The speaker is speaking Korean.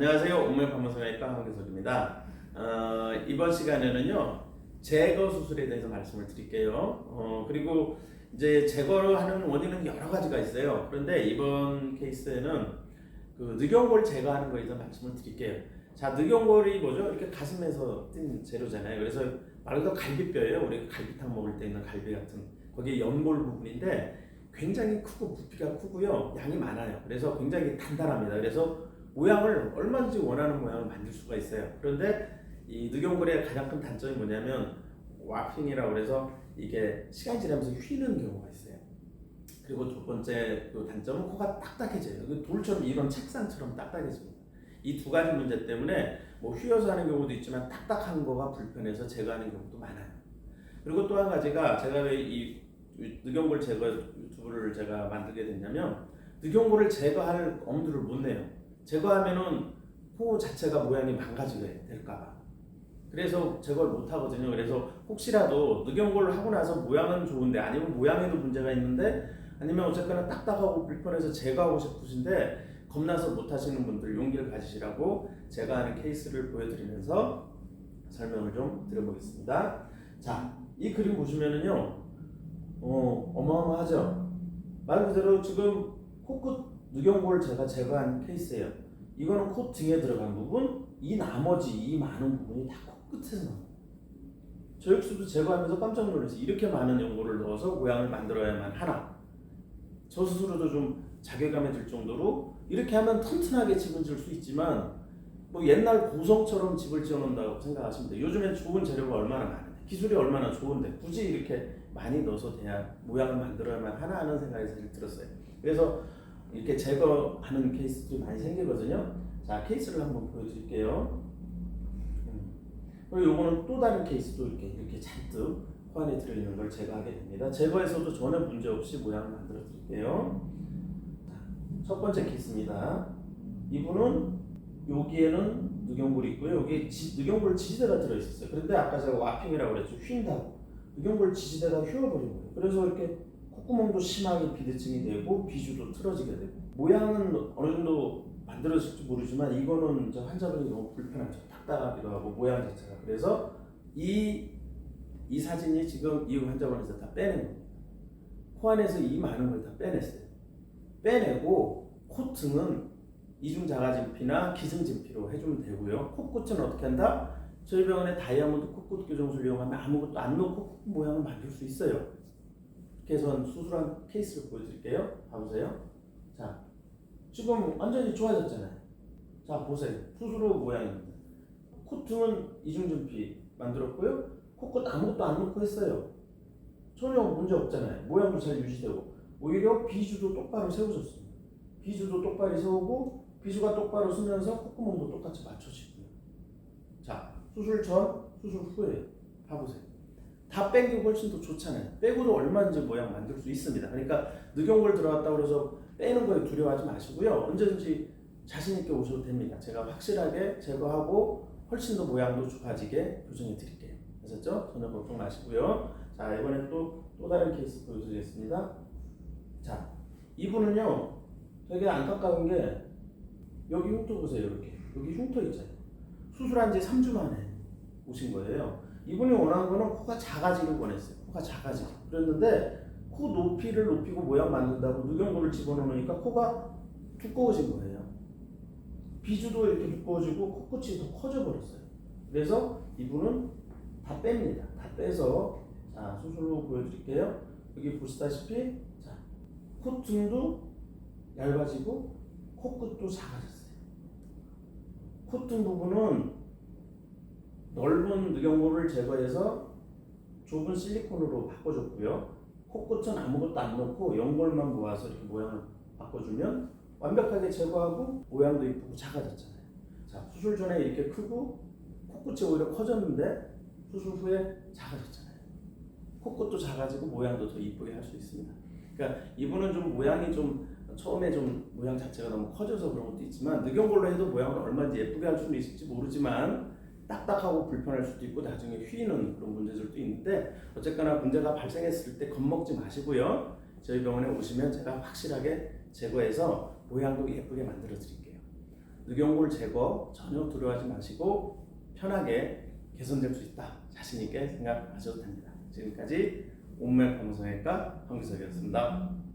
안녕하세요. 옥면 판문성외과 황교석입니다. 어, 이번 시간에는요 제거 수술에 대해서 말씀을 드릴게요. 어, 그리고 이제 제거를 하는 원인은 여러 가지가 있어요. 그런데 이번 케이스에는 그 늑연골 제거하는 거에 대해서 말씀을 드릴게요. 자, 늑연골이 뭐죠? 이렇게 가슴에서 뜬 재료잖아요. 그래서 말 그대로 갈비뼈예요. 우리 갈비탕 먹을 때 있는 갈비 같은 거기에 연골 부분인데 굉장히 크고 부피가 크고요. 양이 많아요. 그래서 굉장히 단단합니다. 그래서 모양을 얼마든지 원하는 모양을 만들 수가 있어요. 그런데 이 늑연골의 가장 큰 단점이 뭐냐면 와핑이라고 그래서 이게 시간이 지나면서 휘는 경우가 있어요. 그리고 두 번째 그 단점은 코가 딱딱해져요. 그 돌처럼 이런 책상처럼 딱딱해집니다. 이 두 가지 문제 때문에 뭐 휘어서 하는 경우도 있지만 딱딱한 거가 불편해서 제거하는 경우도 많아요. 그리고 또 한 가지가 제가 왜이 늑연골 제거 유튜브를 제가 만들게 됐냐면 늑연골을 제거할 엄두를 못 내요. 제거하면은 코 자체가 모양이 망가지게 될까봐. 그래서 제거를 못 하거든요. 그래서 혹시라도 늑연골을 하고 나서 모양은 좋은데 아니면 모양에도 문제가 있는데 아니면 어쨌거나 딱딱하고 불편해서 제거하고 싶으신데 겁나서 못 하시는 분들 용기를 가지시라고 제가 하는 케이스를 보여드리면서 설명을 좀 드려보겠습니다. 자, 이 그림 보시면은요, 어, 어마어마하죠? 말 그대로 지금 코끝 늑연골 제가 제거한 케이스예요. 이거는 코 등에 들어간 부분, 이 나머지 이 많은 부분이 다 코끝에서 나옵니다. 저 역시도 제거하면서 깜짝 놀랐어요. 이렇게 많은 연골을 넣어서 모양을 만들어야만 하나. 저 스스로도 좀 자괴감이 들 정도로 이렇게 하면 튼튼하게 집을 지을 수 있지만 뭐 옛날 고성처럼 집을 지어놓는다고 생각하시면 돼요. 요즘엔 좋은 재료가 얼마나 많은데 기술이 얼마나 좋은데 굳이 이렇게 많이 넣어서 돼야 모양을 만들어야만 하나 하는 생각이 들었어요. 그래서 이렇게 제거하는 케이스들이 많이 생기거든요. 자 케이스를 한번 보여드릴게요. 음. 그리고 요거는 또 다른 케이스도 이렇게 이렇게 잔뜩 코 안에 들어있는 걸 제거하게 됩니다. 제거해서도 전혀 문제 없이 모양을 만들어 드릴게요. 자, 첫 번째 케이스입니다. 이분은 여기에는 늑연골이 있고요. 여기 지, 늑연골 지지대가 들어있었어요. 그런데 아까 제가 와핑이라고 그랬죠. 휜다고. 늑연골 지지대가 휘어버린 거예요. 그래서 이렇게 콧구멍도 심하게 비대칭이 되고 비주도 틀어지게 되고 모양은 어느 정도 만들어질지 모르지만 이거는 환자분이 너무 불편하죠. 딱딱하기도 하고 모양 자체가. 그래서 이, 이 사진이 지금 이 환자분에서 다 빼낸 겁니다. 코 안에서 이 많은 걸 다 빼냈어요. 빼내고 콧등은 이중 자가진피나 기승진피로 해주면 되고요. 코끝은 어떻게 한다? 저희 병원에 다이아몬드 코끝 교정술 이용하면 아무것도 안코 모양을 만들 수 있어요. 그래서 수술한 케이스를 보여드릴게요. 봐보세요. 자, 지금 완전히 좋아졌잖아요. 자, 보세요. 수술 후 모양입니다. 콧등은 이중진피 만들었고요. 코끝 아무것도 안 넣고 했어요. 전혀 문제 없잖아요. 모양도 잘 유지되고 오히려 비주도 똑바로 세워졌습니다. 비주도 똑바로 세우고 비주가 똑바로 서면서 콧구멍도 똑같이 맞춰지고요. 자, 수술 전, 수술 후에 봐보세요. 다뺀게 훨씬 더 좋잖아요. 빼고도 얼마든지 모양 만들 수 있습니다. 그러니까 늑연골 들어갔다고 그래서 빼는 거에 두려워하지 마시고요. 언제든지 자신 있게 오셔도 됩니다. 제가 확실하게 제거하고 훨씬 더 모양도 좋아지게 교정해 드릴게요. 아셨죠? 전혀 걱정 마시고요. 자, 이번엔 또, 또 다른 케이스 보여드리겠습니다. 자, 이분은요, 되게 안타까운 게, 여기 흉터 보세요, 이렇게. 여기 흉터 있잖아요. 수술한 지 3주 만에 오신 거예요. 이분이 원하는 거는 코가 작아지길 원했어요. 코가 작아지길. 그랬는데, 코 높이를 높이고 모양 만든다고 늑연골을 집어넣으니까 코가 두꺼워진 거예요. 비주도 이렇게 두꺼워지고 코끝이 더 커져 버렸어요. 그래서 이분은 다 뺍니다. 다 빼서 자 수술로 보여드릴게요. 여기 보시다시피 자 콧등도 얇아지고 코끝도 작아졌어요. 콧등 부분은 넓은 늑연골을 제거해서 좁은 실리콘으로 바꿔줬고요. 코끝은 아무것도 안 넣고 연골만 모아서 이렇게 모양을 바꿔주면 완벽하게 제거하고 모양도 이쁘고 작아졌잖아요. 자 수술 전에 이렇게 크고 코끝이 오히려 커졌는데 수술 후에 작아졌잖아요. 코끝도 작아지고 모양도 더 이쁘게 할 수 있습니다. 그러니까 이분은 좀 모양이 좀 처음에 좀 모양 자체가 너무 커져서 그런 것도 있지만 늑연골로 해도 모양을 얼마든지 예쁘게 할 수는 있을지 모르지만 딱딱하고 불편할 수도 있고 나중에 휘는 그런 문제들도 있는데 어쨌거나 문제가 발생했을 때 겁먹지 마시고요. 저희 병원에 오시면 제가 확실하게 제거해서 모양도 예쁘게 만들어 드릴게요. 늑연골 제거 전혀 두려워하지 마시고 편하게 개선될 수 있다. 자신 있게 생각하셔도 됩니다. 지금까지 온맥 방송외과 황기석이었습니다.